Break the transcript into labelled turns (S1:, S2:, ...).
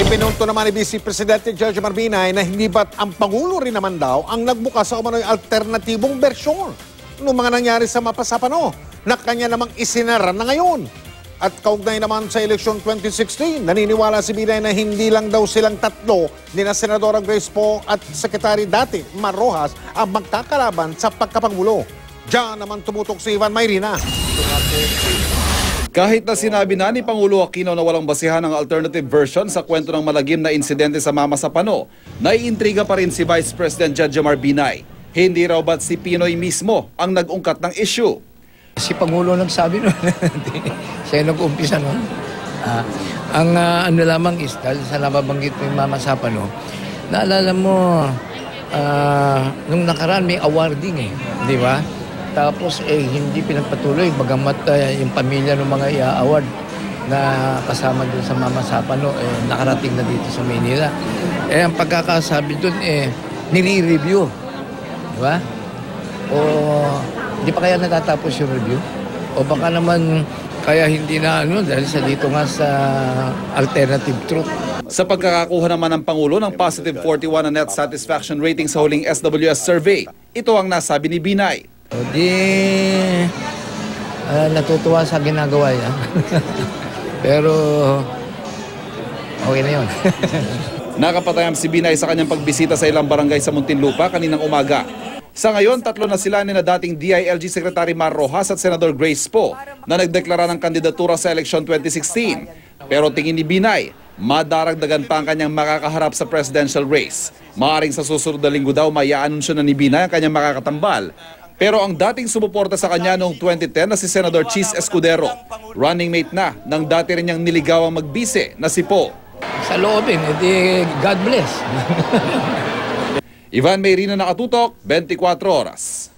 S1: Ipinunto naman ni Vice Presidente George Marbinay na hindi ba't ang Pangulo rin naman daw ang nagbukas sa umano'y alternatibong bersyon noong mga nangyari sa mapasapano na kanya namang isinara na ngayon. At kaugnay naman sa eleksyon 2016, naniniwala si Binay na hindi lang daw silang tatlo ni na Senadora Grace Poe at Secretary dati Mar Rojas ang magkakalaban sa pagkapangulo. Diyan naman tumutok si Ivan Mayrina.
S2: Kahit na sinabi na ni Pangulo Aquino na walang basihan ang alternative version sa kwento ng malagim na insidente sa Mama Sapano, naiintriga pa rin si Vice President Judge Binay. Hindi raw ba't si Pinoy mismo ang nag-ungkat ng issue?
S3: Si Pangulo nagsabi nun. Siya nag-umpisa nun. Ah, ang ah, ano lamang is, dahil sa nababanggit mo Mama Sapano, naalala mo, ah, nung nakaraan may awarding eh, di ba? Tapos eh, hindi pinagpatuloy, bagamat ah, yung pamilya ng mga i-award na kasama dun sa Mama Sapano, eh, nakarating na dito sa Manila. Eh, ang pagkakasabi dun, eh, nire-review. Di ba? O hindi pa kaya natatapos yung review? O baka naman kaya hindi na ano dahil sa dito nga sa alternative truth.
S2: Sa pagkakakuha naman ng Pangulo ng positive 41 na net satisfaction rating sa huling SWS survey, ito ang nasabi ni Binay.
S3: O di ah, natutuwa sa ginagawa niya. Pero okay na yun.
S2: Nakapatayam si Binay sa kanyang pagbisita sa ilang barangay sa Muntinlupa kaninang umaga. Sa ngayon, tatlo na sila ni na dating DILG Secretary Mar Rojas at Senador Grace Poe na nagdeklara ng kandidatura sa eleksyon 2016. Pero tingin ni Binay, madaragdagan pa ang kanyang makakaharap sa presidential race. Maaring sa susunod na linggo daw maya-anunsyo na ni Binay ang kanyang makakatambal. Pero ang dating sumuporta sa kanya noong 2010 na si Senador Cheese Escudero, running mate na ng dati rin niyang niligawang magbise na si Poe.
S3: sa loobin, edi God bless.
S2: Ivan Mayrina nakatutok, 24 oras.